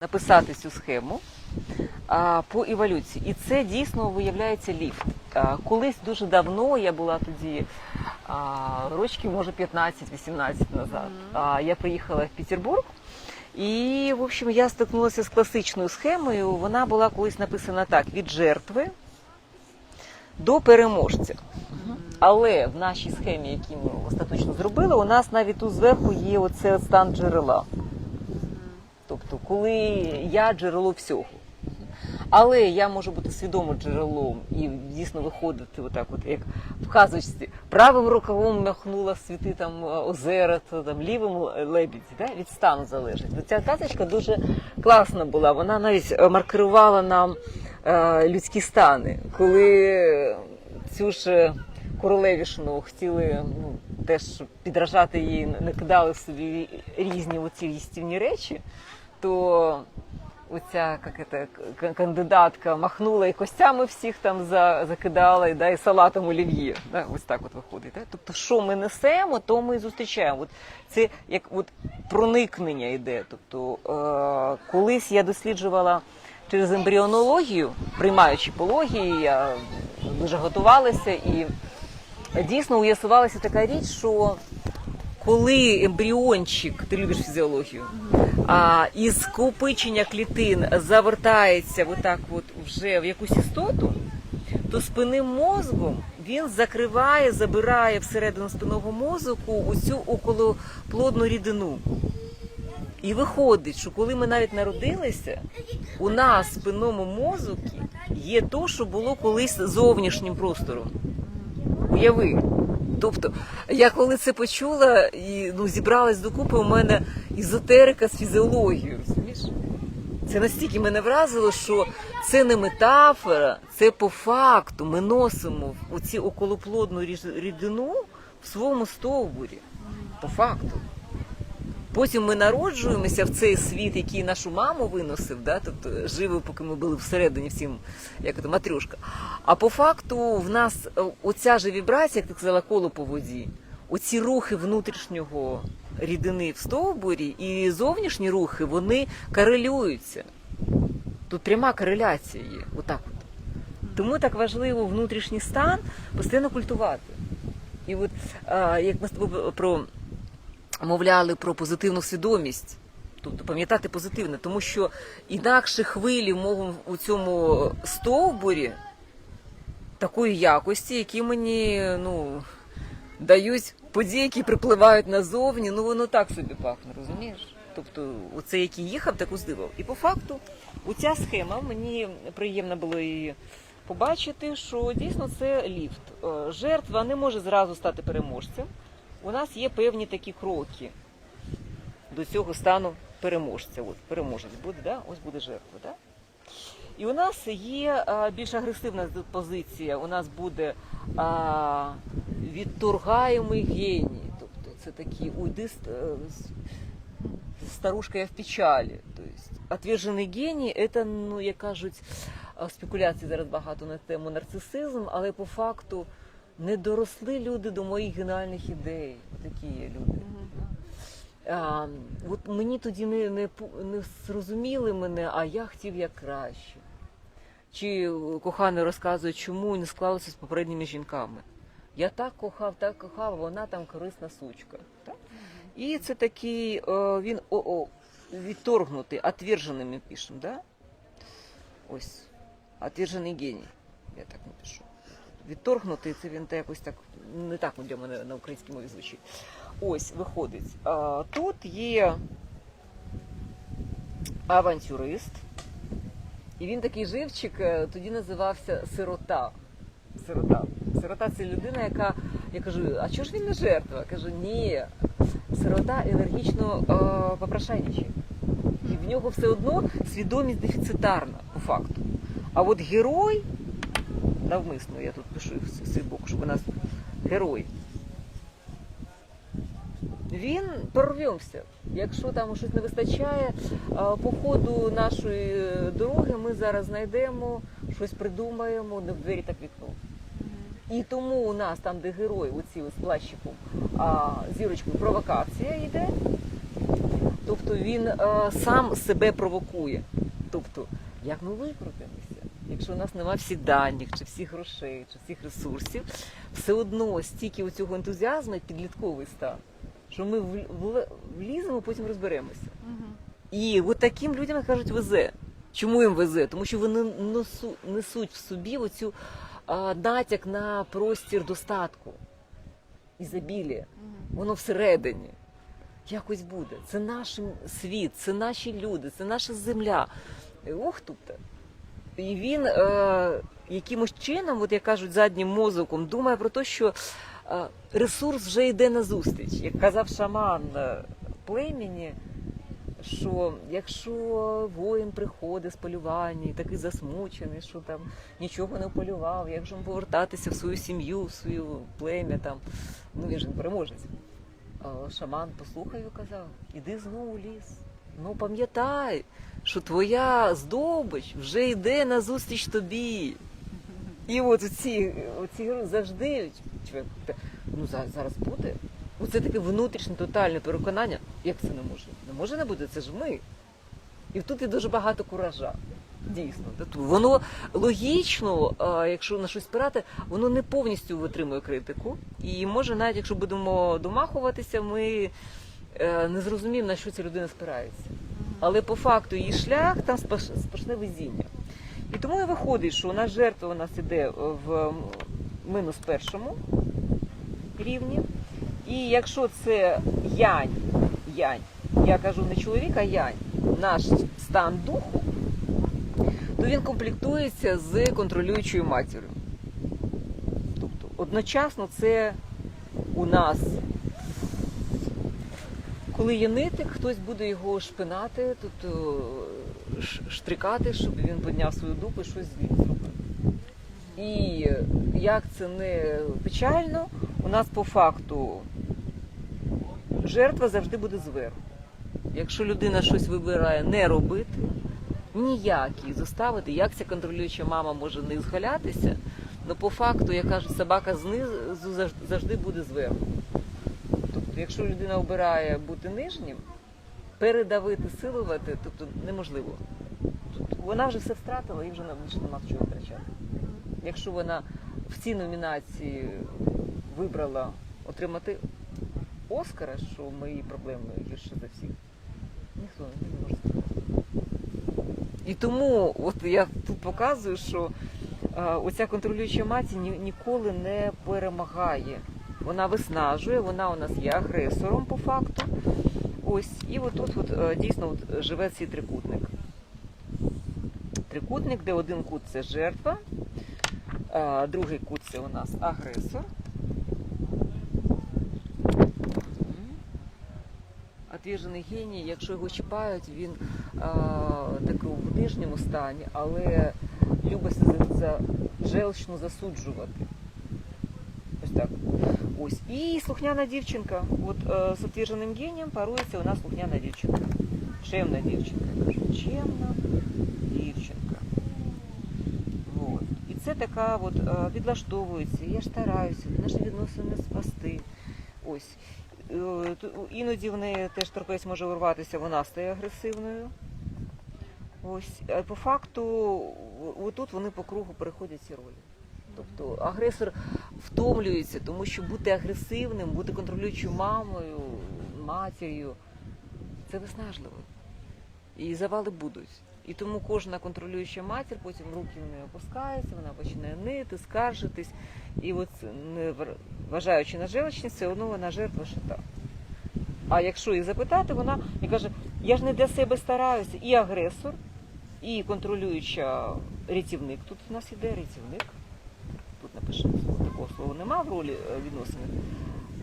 написати цю схему а, по еволюції. І це дійсно виявляється ліфт. А, колись дуже давно я була тоді а, рочків, може, 15-18 назад. А, я приїхала в Петербург. І, в общем, я стикнулася з класичною схемою. Вона була колись написана так: від жертви до переможця. Але в нашій схемі, яку ми остаточно зробили, у нас навіть тут зверху є оце стан джерела. Тобто, коли я джерело всього. Але я можу бути свідомим джерелом і дійсно виходити, отак, от як в казочці, правим рукавом махнула світи там озера, то там лівим лебідь, да? від стану залежить. Ця казочка дуже класна була. Вона навіть е, маркерувала нам е, людські стани, коли цю ж е, королевішну хотіли ну, теж підражати їй, не кидали собі різні оці їстівні речі, то оця як це, кандидатка махнула і костями всіх там за, закидала, і, да, і салатом олів'є. Да, ось так от виходить. Да? Тобто, що ми несемо, то ми і зустрічаємо. От це як от проникнення йде. Тобто, е, колись я досліджувала через ембріонологію, приймаючи пології, я дуже готувалася і дійсно уясувалася така річ, що коли ембріончик, ти любиш фізіологію, а, із скопичення клітин завертається отак от вже в якусь істоту, то спинним мозгом він закриває, забирає всередину спинного мозку оцю околоплодну рідину. І виходить, що коли ми навіть народилися, у нас в спинному мозку є то, що було колись зовнішнім простором. Уяви. Тобто, я коли це почула і ну, зібралась докупи, у мене ізотерика з фізіологією. Розумієш? Це настільки мене вразило, що це не метафора, це по факту ми носимо оці околоплодну рідину в своєму стовбурі. По факту. Потім ми народжуємося в цей світ, який нашу маму виносив, да? тобто живо, поки ми були всередині всім, як це, матрюшка. А по факту в нас е, оця же вібрація, як ти казала, коло по воді, оці рухи внутрішнього рідини в стовбурі і зовнішні рухи, вони корелюються. Тут пряма кореляція є. Отак от. Тому так важливо внутрішній стан постійно культувати. І от як ми з тобою про мовляли про позитивну свідомість. Тобто пам'ятати позитивне, тому що інакше хвилі в у цьому стовбурі такої якості, які мені ну, дають події, які припливають назовні, ну воно так собі пахне, розумієш? Тобто, оце який їхав, так уздивав. І по факту, оця схема мені приємно було її побачити, що дійсно це ліфт. Е, Жертва не може зразу стати переможцем. У нас є певні такі кроки до цього стану переможця. От переможець буде, да? ось буде жертва. Да? І у нас є а, більш агресивна позиція. У нас буде а, відторгаємий геній. Тобто це такі уйди е, старушка я в печалі. Тобто, отвержений геній це, ну, як кажуть, а, спекуляцій зараз багато на тему нарцисизм, але по факту не доросли люди до моїх геніальних ідей. Такі є люди. А, от мені тоді не, не, не зрозуміли мене, а я хотів як краще. Чи коханий розказує, чому не склалося з попередніми жінками. Я так кохав, так кохав, вона там корисна сучка. Так? І це такий, е, він о, о, відторгнутий, отверженим ми пишемо, да? Ось, отвержений геній, я так напишу. Відторгнутий, це він та якось так, не так для мене на українській мові звучить. Ось, виходить. Тут є авантюрист, і він такий живчик, е, тоді називався сирота. Сирота. Сирота це людина, яка я кажу, а чого ж він не жертва? Кажу, ні, сирота енергічно е, попрошайничає. І в нього все одно свідомість дефіцитарна, по факту. А от герой, навмисно я тут пишу цей бок, щоб у нас герой. Він прорвемося. Якщо там щось не вистачає, по ходу нашої дороги ми зараз знайдемо, щось придумаємо, не в двері так вікно. І тому у нас там, де герой, оці з плащиком, зірочкою провокація йде. Тобто він сам себе провокує. Тобто, як ми викрутимося? Якщо у нас немає всіх даних, чи всіх грошей, чи всіх ресурсів, все одно стільки у цього ентузіазму підлітковий стан, що ми вліземо, потім розберемося. І от таким людям кажуть везе. Чому їм везе? Тому що вони несуть в собі оцю а, натяк на простір достатку, ізобілія. Воно всередині. Якось буде. Це наш світ, це наші люди, це наша земля. Е, Ох тут. І він е, якимось чином, от як кажуть, заднім мозоком думає про те, що е, ресурс вже йде на зустріч. Як казав шаман е, племені, що якщо воїн приходить з полювання такий засмучений, що там нічого не полював, як же йому повертатися в свою сім'ю, в свою плем'я там, ну він же переможець. Шаман послухав і казав: іди знову у ліс. Ну пам'ятай, що твоя здобич вже йде на зустріч тобі. І от ці, завжди ну зараз, буде. Оце таке внутрішнє тотальне переконання. Як це не може? Не може не бути, це ж ми. І тут є дуже багато куража. Дійсно, воно логічно, якщо на щось спирати, воно не повністю витримує критику. І може, навіть якщо будемо домахуватися, ми е, не зрозуміємо, на що ця людина спирається. Але по факту її шлях там спаш- сплошне везіння. І тому і виходить, що у нас жертва у нас іде в минус першому рівні. І якщо це янь, янь, я кажу не чоловік, а янь, наш стан духу, то він комплектується з контролюючою матір'ю. Тобто одночасно це у нас, коли є нитик, хтось буде його шпинати, тобто штрикати, щоб він підняв свою дупу і щось зробив. І як це не печально, у нас по факту жертва завжди буде зверху. Якщо людина щось вибирає не робити, ніяк її заставити, як ця контролююча мама може не згалятися, але по факту, як кажуть, собака знизу завжди буде зверху. Тобто, якщо людина обирає бути нижнім, передавити, силувати, тобто неможливо. Вона вже все втратила і вже більше нема чого втрачати. Якщо вона в цій номінації вибрала отримати Оскара, що мої проблеми гірше за всіх, ніхто не може сказати. І тому от я тут показую, що е, оця контролююча маті ні, ніколи не перемагає. Вона виснажує, вона у нас є агресором по факту. Ось, і отут от, е, дійсно от, живе цей трикутник. Трикутник, де один кут це жертва, а другий кут це у нас агресор. Отвіжений геній, якщо його чіпають, він а, такий в нижньому стані, але любить за, за желчно засуджувати. Ось І слухняна дівчинка. От е, з отвіженим генієм парується у нас слухняна дівчинка. Чемна дівчинка. Чемна дівчинка. Вот. І це така от, е, підлаштовується, я ж стараюся, наші відносини спасти. Ось. Е, Іноді в неї теж терпець може урватися, вона стає агресивною. Ось. По факту, отут вони по кругу переходять ці ролі. Тобто агресор втомлюється, тому що бути агресивним, бути контролюючою мамою, матір'ю це виснажливо. І завали будуть. І тому кожна контролююча матір потім руки в неї опускаються, вона починає нити, скаржитись. І от не вважаючи на желчність, все одно вона жертва шита. А якщо її запитати, вона і каже, я ж не для себе стараюся, і агресор, і контролююча рятівник. Тут у нас іде рятівник. Такого слова нема в ролі е, відносини.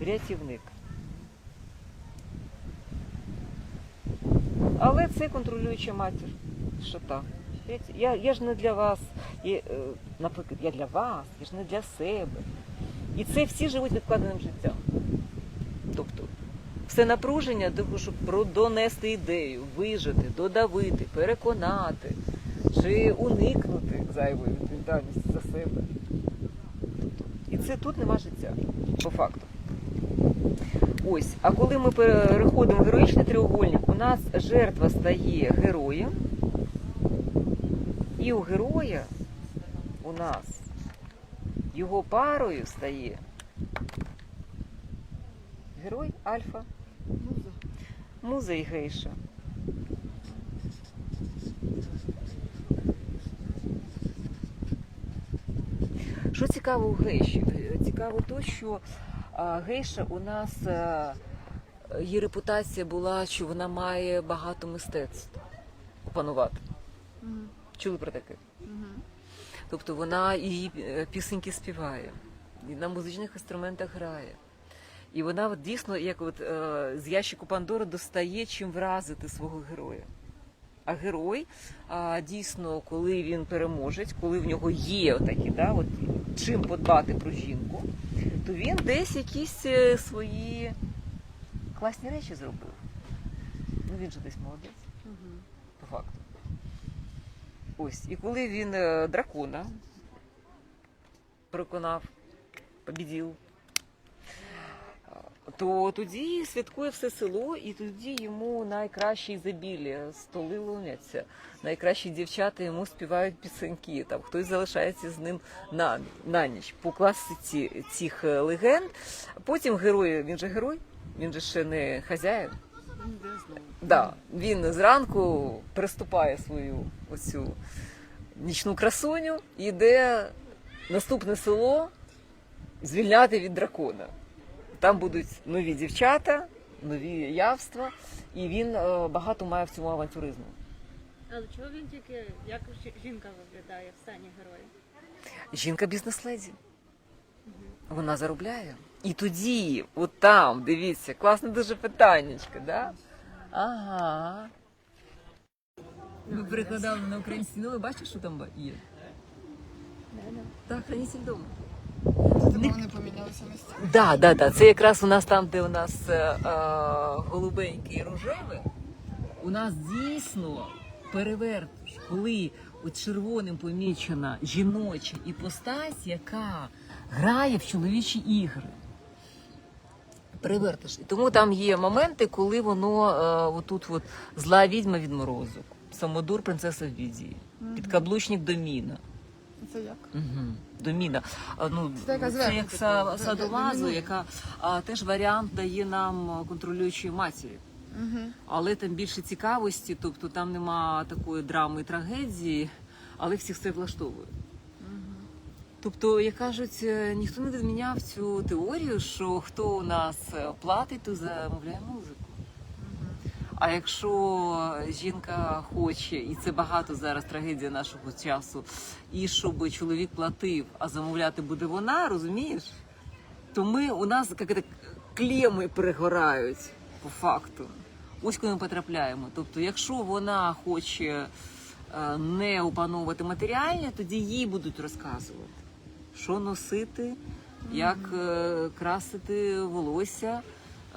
Рятівник. Але це контролююча матір шата. Я, я ж не для вас, я, е, наприклад, я для вас, я ж не для себе. І це всі живуть відкладеним життям. Тобто все напруження, щоб донести ідею, вижити, додавити, переконати чи уникнути зайвої відповідальності за себе. Це тут нема життя, по факту. Ось, а коли ми переходимо в героїчний треугольник, у нас жертва стає героєм, і у героя у нас його парою стає герой Альфа, Муза. муза і гейша. Що цікаво у гейші? Цікаво то, що гейша у нас е, її репутація була, що вона має багато мистецтв опанувати. Мгм. Чули про таке? Мгм. Тобто вона і е, пісеньки співає, і на музичних інструментах грає. І вона от дійсно, як от е, з ящику Пандори достає чим вразити свого героя. А герой а, дійсно, коли він переможець, коли в нього є такі, да, от, чим подбати про жінку, то він десь якісь е, свої класні речі зробив. Ну він же десь молодець Угу. по факту. Ось, і коли він е, дракона переконав, побідів, то тоді святкує все село, і тоді йому найкращі ізобілля, столи луняться, найкращі дівчата йому співають пісеньки, там хтось залишається з ним на, на ніч. По класиці цих е, легенд. Потім герой, він же герой, він же ще не хазяїн. Да, він зранку приступає свою оцю нічну красуню і йде наступне село звільняти від дракона. Там будуть нові дівчата, нові явства, і він е, багато має в цьому авантюризму. Але чого він тільки як жі- жінка виглядає в стані героя? Жінка бізнес-леді. Вона заробляє. І тоді, от там, дивіться, класне дуже питаннячко, да? Ага. Ми перекладали на українську, ну ви бачите, що там є? Так, хранитель дому. Тому вони помінялися місцями. Да, да, да. Це якраз у нас там, де у нас е, е, голубеньке і рожеве. У нас дійсно перевертиш, коли от червоним помічена жіноча іпостась, яка грає в чоловічі ігри. Перевертиш. І тому там є моменти, коли воно е, отут от зла відьма від морозу, самодур принцеса в відії, підкаблучник доміна. Це як? Угу. Доміна. А, Ну, Це така це зверху, як типу, са, яка а, теж варіант дає нам а, контролюючої матері. Угу. Але там більше цікавості, тобто там нема такої драми і трагедії, але всіх все влаштовує. Тобто, як кажуть, е, ніхто не відміняв цю теорію, що хто у нас е, платить, то замовляє музику. А якщо жінка хоче, і це багато зараз трагедія нашого часу, і щоб чоловік платив, а замовляти буде вона, розумієш? То ми у нас як клеми перегорають по факту. Ось куди ми потрапляємо. Тобто, якщо вона хоче е, не опановувати матеріальне, тоді їй будуть розказувати, що носити, як е, красити волосся,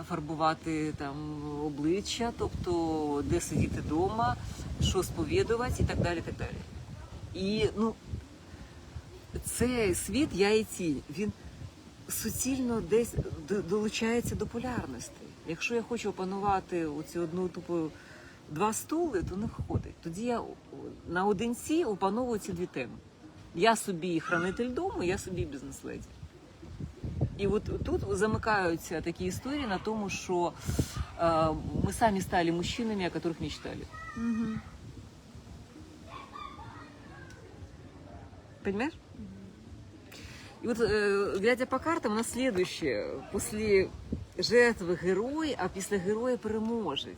фарбувати там обличчя, тобто де сидіти вдома, що сповідувати і так далі. так далі. І ну, цей світ яйці, він суцільно десь долучається до полярності. Якщо я хочу опанувати оцю одну тупу два стули, то не входить. Тоді я наодинці опановую ці дві теми. Я собі хранитель дому, я собі бізнес-леді. І от тут замикаються такі історії на тому, що е, ми самі стали мужчинами, о яких мечтали. Угу. Понимаешь? И вот, э, глядя по картам, у нас следующее. После жертви герой, а після героя переможець.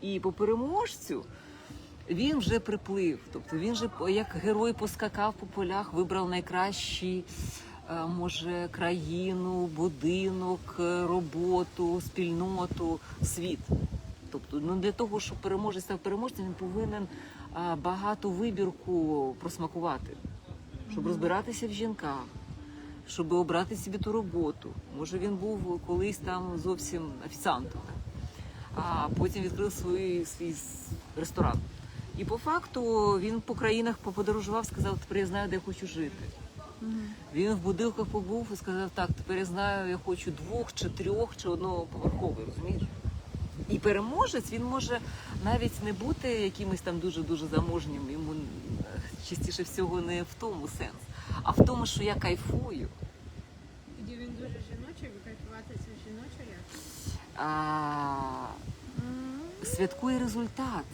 І по переможцю він вже приплив. Тобто він же як герой поскакав по полях, вибрав найкращі, може, країну, будинок, е, роботу, спільноту, світ. Тобто, ну для того, щоб переможець став переможцем, він повинен багато вибірку просмакувати, щоб розбиратися в жінках, щоб обрати собі ту роботу. Може, він був колись там зовсім офіціантом, а потім відкрив свій, свій ресторан. І по факту він по країнах поподорожував, сказав, тепер я знаю, де я хочу жити. Мгм. Він в будинках побув і сказав, так, тепер я знаю, я хочу двох чи трьох чи одного поверховий, розумієш? І переможець він може навіть не бути якимось там дуже-дуже заможнім. Йому частіше всього не в тому сенс, а в тому, що я кайфую. Тоді він дуже жіночий, ви кайфувати це жіноча як? Святкує результат.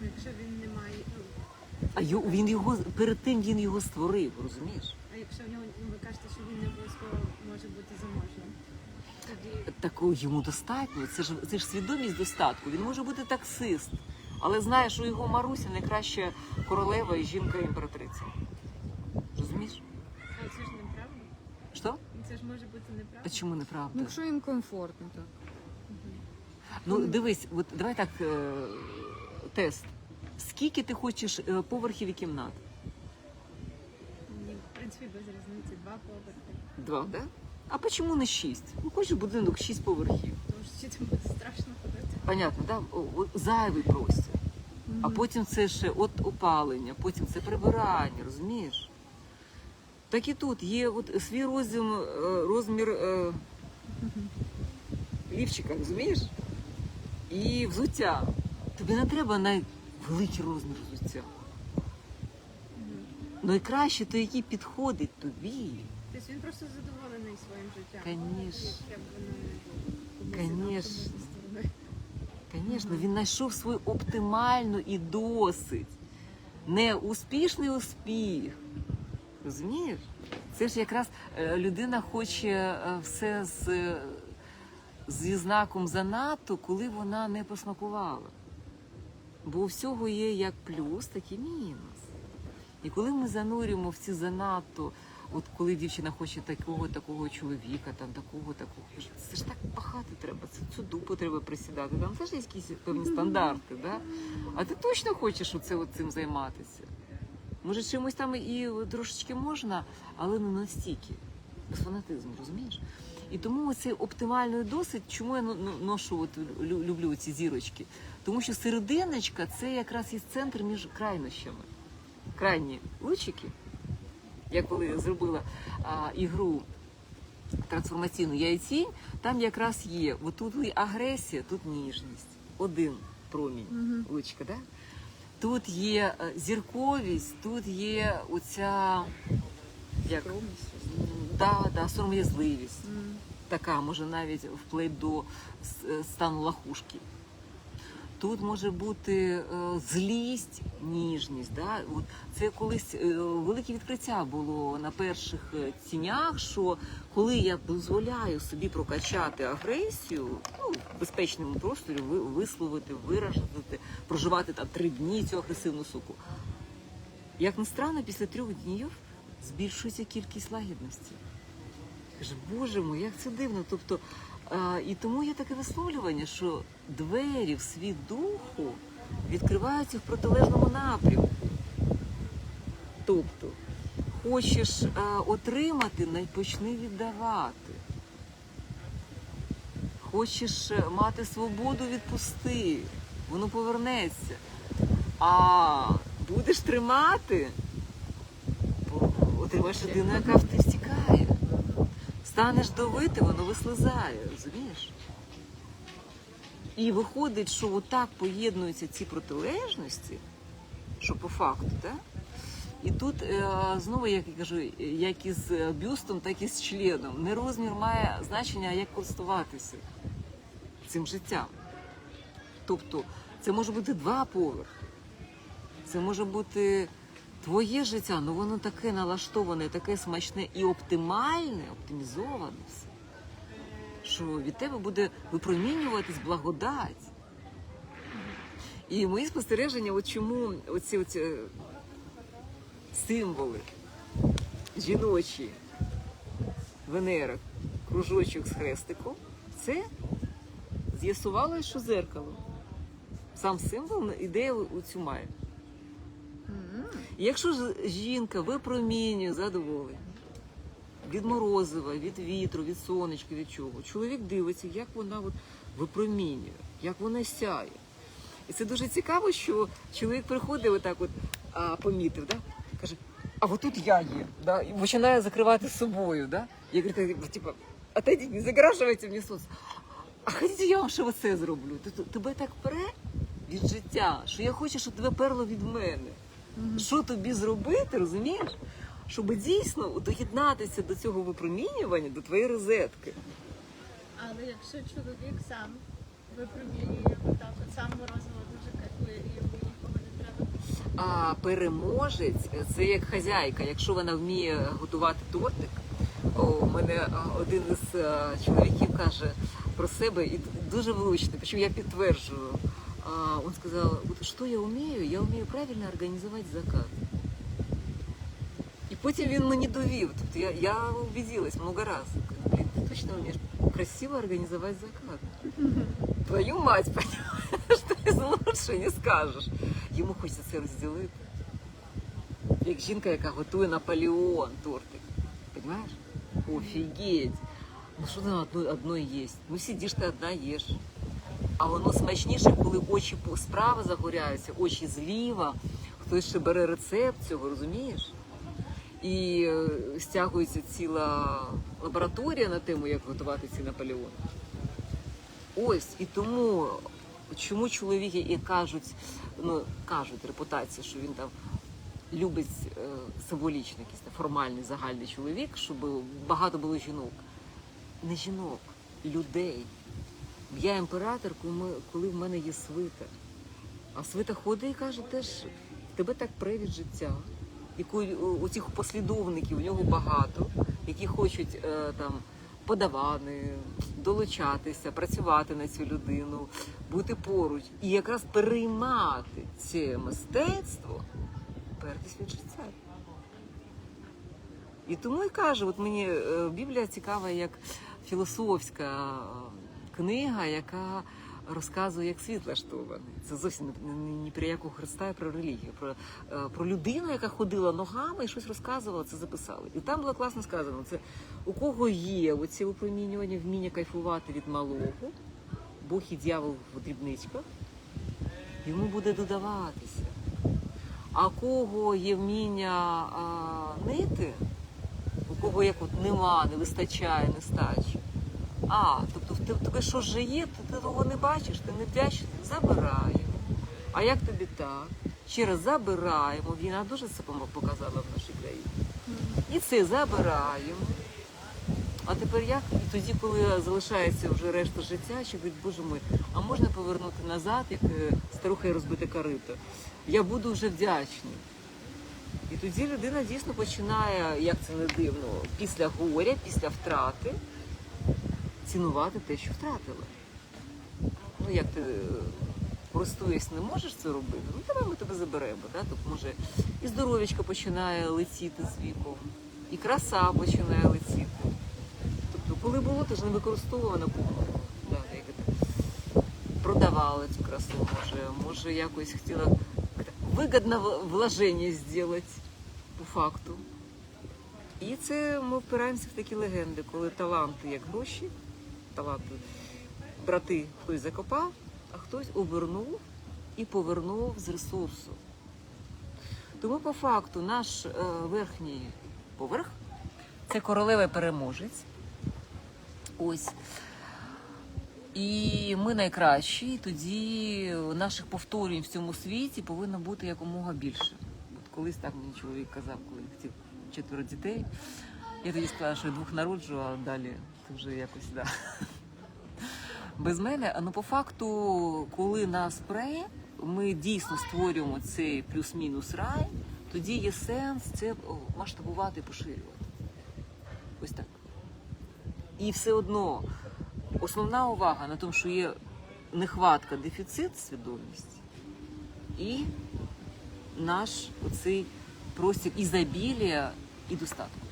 Якщо він не має, А ю- він його перед тим він його створив, розумієш? а якщо в нього, ну, ви кажете, що він не обов'язково може бути заможним. Тоді Такого йому достатньо. Це ж це ж свідомість достатку. Він може бути таксист, але знає, що його Маруся найкраща королева і жінка імператриця. Розумієш? а це ж неправда. Що? Це ж може бути А неправда. чому неправда? Ну, якщо їм комфортно, так. Ну дивись, от давай так е, тест. Скільки ти хочеш е, поверхів і кімнат? Мені, в принципі, без різниці два поверхи. Два, да? А чому не шість? Ну хочеш будинок шість поверхів. Тому що чи буде страшно ходити. Понятно, да? Зайвий простір. А потім це ще от опалення, потім це прибирання, розумієш? Так і тут є от свій розмір, розмір е, лівчика, розумієш? І взуття. Тобі не треба найвеликий розмір взуття. Найкраще то, який підходить тобі. Тобто він просто задоволений своїм життям. Сторони. Звісно, він знайшов свою оптимальну і досить. Не успішний успіх. Розумієш? Це ж якраз е, людина хоче е, все з, е, зі знаком занадто, коли вона не посмакувала. Бо у всього є як плюс, так і мінус. І коли ми занурюємо в ці занадто, от коли дівчина хоче такого, такого чоловіка, там такого, такого, це ж так пахати треба, це цю дупу треба присідати. Там теж є якісь певні стандарти, да? А ти точно хочеш оце от цим займатися? Може, чимось там і трошечки можна, але не настільки. Без фанатизму, розумієш? І тому цей оптимальний досвід, чому я ношу, от, люблю ці зірочки? Тому що серединочка це якраз і центр між крайнощами. Крайні лучики. Я коли зробила а, ігру трансформаційну яйцінь, там якраз є. От тут і агресія, тут ніжність. Один промінь Мгм. лучка, да? Тут є е, зірковість, тут є оця як, Скромність, да, да, сором'язливість. Мгм. Така може навіть вплоть до е, стану лахушки. Тут може бути е, злість, ніжність. Да? От це колись е, велике відкриття було на перших е, тінях, що коли я дозволяю собі прокачати агресію, ну, в безпечному просторі ви- висловити, виражати, проживати там три дні цю агресивну суку. Як не странно, після трьох днів збільшується кількість лагідності. Каже, боже мой, як це дивно. Тобто, і тому є таке висловлювання, що двері в світ духу відкриваються в протилежному напрямку. Тобто, хочеш а, отримати, почни віддавати. Хочеш е, мати свободу, відпусти, воно повернеться. А будеш тримати, отримаєш людину, яка в ти втікає. Станеш давити, воно вислизає, розумієш? І виходить, що отак поєднуються ці протилежності, що по факту, так? І тут е, знову, як я кажу, як із е, бюстом, так і з членом. Не розмір має значення, як користуватися цим життям. Тобто, це може бути два поверхи, це може бути твоє життя, але воно таке налаштоване, таке смачне і оптимальне, оптимізоване все, що від тебе буде випромінюватись благодать. І мої спостереження, от чому оці, оці е, символи жіночі Венера, кружочок з хрестиком, це з'ясувало, що зеркало. Сам символ ідею у цю має. Якщо ж жінка випромінює задоволення від морозива, від вітру, від сонечка, від чого, чоловік дивиться, як вона от випромінює, як вона сяє. І це дуже цікаво, що чоловік приходить отак, от, а, помітив, да? каже, а вот тут я є. Да? І починаю закривати собою. Да? Я говорю, так, типа, отойдіть, не загораживайте мені сонце. А хотите, я вам ще оце зроблю? Тебе так пере від життя, що я хочу, щоб тебе перло від мене. Що тобі зробити, розумієш? Щоб дійсно доєднатися до цього випромінювання, до твоєї розетки. Але якщо чоловік сам випромінює от сам морозиво дуже кайфує і йому нікого не треба. А переможець це як хазяйка. Якщо вона вміє готувати тортик, у мене один із чоловіків каже про себе і дуже влучно, причому я підтверджую. А, он сказал, вот что я умею? Я умею правильно організувати закат. І потім він мені довів. Тобто я, я убедилась много раз. Кажу, Блін, ти точно вмієш красиво організувати закат. Твою мать, понимаешь, что из лучше не скажеш. Йому хочеться це розділити. Як жінка, яка готує Наполеон тортик. Понимаешь? Офігеть. Ну що там одно, одно їсть? Ну сидиш ти одна їш. А воно смачніше, коли очі справа загоряються, очі зліва. Хтось ще бере рецепт цього, розумієш? І е, стягується ціла лабораторія на тему, як готувати ці Наполеони. Ось і тому, чому чоловіки і кажуть, ну кажуть репутація, що він там любить е, символічно, якийсь формальний загальний чоловік, щоб багато було жінок. Не жінок, людей. Я імператор, коли- в мене є свита. А свита ходить і каже теж, тебе так пре від життя. І коли у цих послідовників у нього багато, які хочуть е, там подавани, долучатися, працювати на цю людину, бути поруч і якраз переймати це мистецтво, пертись від життя. І тому і кажу, от мені е, Біблія цікава як філософська е, книга, яка розказує, як світ влаштований. Це зовсім не, не, ні про яку Христа, а про релігію, про, е, про людину, яка ходила ногами і щось розказувала, це записали. І там було класно сказано: це у кого є оці випромінювання, вміння кайфувати від малого, Бог і дьявол в дрібничках, йому буде додаватися. А кого є вміння а, нити, у кого як от нема, не вистачає, нестачі. А, тобто в тебе що вже є, то ти того не бачиш, ти не вдячний, забираємо. А як тобі так? Ще раз забираємо. Війна дуже це показала в нашій країні. І це забираємо. А тепер як? І тоді, коли залишається вже решта життя, що говорить, боже мой, а можна повернути назад, як е, старуха і розбите корито? Я буду вже вдячний. І тоді людина дійсно починає, як це не дивно, після горя, після втрати цінувати те, що втратила. Ну, як ти е, користуєшся, не можеш це робити, ну давай ми тебе заберемо. Да? Тобто, може, і здоров'ячко починає летіти з віком, і краса починає летіти. Тобто, коли було, то ж не використовувано було. Да, продавала цю красу, може, може якось хотіла як-то вигідне вложення зробити по факту. І це ми впираємося в такі легенди, коли таланти як гроші, таланти брати хтось закопав, а хтось обернув і повернув з ресурсу. Тому по факту наш е, верхній поверх це королевий переможець. Ось. І ми найкращі, і тоді наших повторень в цьому світі повинно бути якомога більше. От колись так мені чоловік казав, коли хотів четверо дітей. Я тоді сказала, що я двох народжу, а далі це вже якось да. без мене. Ну по факту, коли нас пре, ми дійсно створюємо цей плюс-мінус рай, тоді є сенс це масштабувати поширювати. Ось так. І все одно основна увага на тому, що є нехватка, дефіцит свідомості і наш оцей простір ізобілія і достатку.